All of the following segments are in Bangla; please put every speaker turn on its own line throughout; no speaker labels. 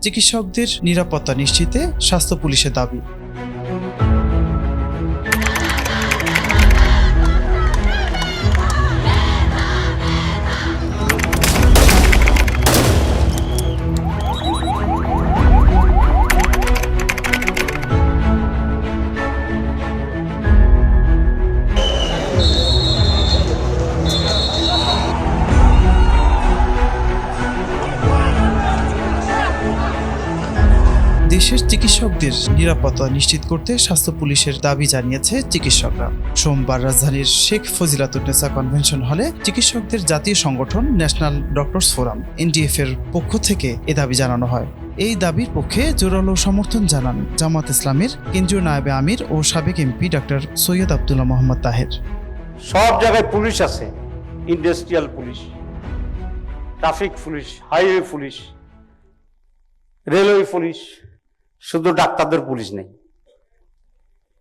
চিকিৎসকদের নিরাপত্তা নিশ্চিতে স্বাস্থ্য পুলিশের দাবি। দেশের চিকিৎসকদের নিরাপত্তা নিশ্চিত করতে স্বাস্থ্য পুলিশের দাবি জানিয়েছে চিকিৎসকরা। সোমবার রাজধানীর শেখ ফজিলাতুন্নেসা কনভেনশন হলে চিকিৎসকদের জাতীয় সংগঠন ন্যাশনাল ডক্টরস ফোরাম, এনডিএফ এর পক্ষ থেকে এ দাবি জানানো হয়। এই দাবির পক্ষে জোরালো সমর্থন জানান জামাত ইসলামের কেন্দ্রীয় নায়েবে আমির ও সাবেক M P doctor Syed Abdullah Mohammad Taher.
সব জায়গায় পুলিশ আছে, industrial police, traffic police, highway police, railway police শুধু ডাক্তারদের পুলিশ নেই।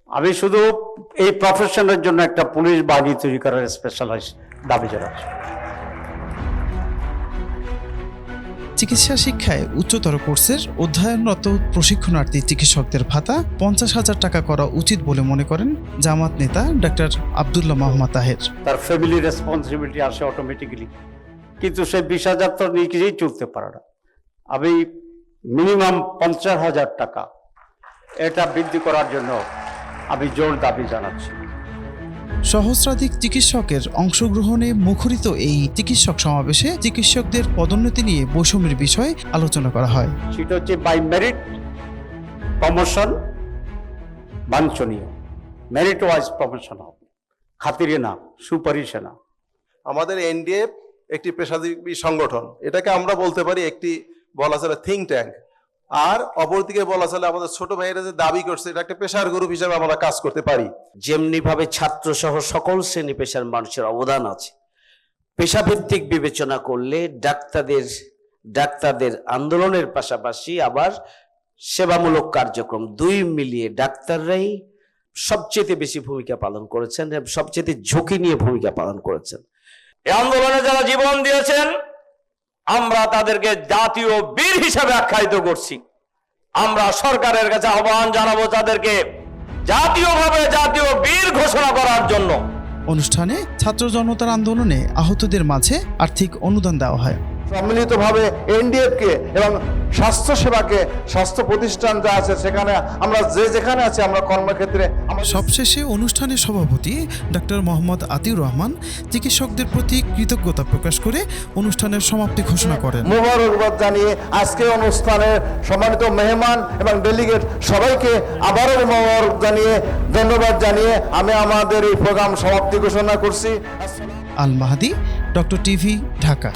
আমি শুধু এই প্রফেশনের জন্য একটা পুলিশ বাহিনী তৈরি করার স্পেশালাইজ দাবি জানাচ্ছি।
চিকিৎসা শিক্ষায় উচ্চতর কোর্সের অধ্যয়নরত প্রশিক্ষণার্থী চিকিৎসকদের ভাতা পঞ্চাশ হাজার টাকা করা উচিত বলে মনে করেন জামাত নেতা ডক্টর আবদুল্লাহ মোহাম্মদ তাহের।
তার ফ্যামিলি রেসপন্সিবিলিটি আসে অটোমেটিক্যালি কিন্তু সে বিশ হাজার তো নিজেই চলতে পারে না। আমি মিনিমাম পঞ্চাশ হাজার টাকা। এটা বৃদ্ধি করার জন্য আমি জোর দাবি জানাচ্ছি।
সহস্রাধিক চিকিৎসকের অংশগ্রহণে মুখরিত এই চিকিৎসক সমাবেশে চিকিৎসকদের পদোন্নতি নিয়ে বৈষম্যের বিষয়ে আলোচনা করা হয়।
সেটা হচ্ছে বাই মেরিট প্রমোশন বাঞ্ছনীয়। মেরিট ওয়াইজ প্রমোশন হবে। খাতিরে না সুপারিশে না।
আমাদের এনডিএফ একটি পেশাজীবী সংগঠন। এটাকে আমরা বলতে পারি একটি বলা চলে থিঙ্ক ট্যাঙ্ক আর অপরদিকে বলা চলে আমাদের ছোট ভাইয়েরা যে দাবি করছে, এটা একটা পেশার গ্রুপ হিসেবে আমরা কাজ করতে পারি।
যেমনি ভাবে ছাত্র সহ সকল শ্রেণি পেশার মানুষের অবদান আছে, পেশাভিত্তিক বিবেচনা করলে ডাক্তারদের ডাক্তারদের আন্দোলনের পাশাপাশি আবার সেবামূলক কার্যক্রম দুই মিলিয়ে ডাক্তাররাই সবচেয়ে বেশি ভূমিকা পালন করেছেন সবচেয়ে ঝুঁকি নিয়ে ভূমিকা পালন করেছেন।
এই আন্দোলনে যারা জীবন দিয়েছেন আমরা তাদেরকে জাতীয় বীর হিসাবে আখ্যায়িত করছি। আমরা সরকারের কাছে আহ্বান জানাব তাদেরকে জাতীয়ভাবে জাতীয় বীর ঘোষণা করার জন্য।
অনুষ্ঠানে ছাত্র জনতার আন্দোলনে আহতদের মাঝে আর্থিক অনুদান দেওয়া হয়।
সম্মিলিতভাবে এনডিএফকে এবং স্বাস্থ্য সেবাকে স্বাস্থ্য প্রতিষ্ঠান যা আছে সেখানে আমরা যে যেখানে আছি আমরা কর্মক্ষেত্রে
সবশেষে অনুষ্ঠানের সভাপতি ডক্টর মোহাম্মদ আতিউর রহমান চিকিৎসকদের প্রতি কৃতজ্ঞতা প্রকাশ করে অনুষ্ঠানের সমাপ্তি ঘোষণা করেন।
মোবারকবাদ জানিয়ে আজকে অনুষ্ঠানের সম্মানিত মেহমান এবং ডেলিগেট সবাইকে আবারও মোবারক জানিয়ে ধন্যবাদ জানিয়ে আমি আমাদের এই প্রোগ্রাম সমাপ্তি ঘোষণা করছি।
Al Mahadi doctor TV Dhaka.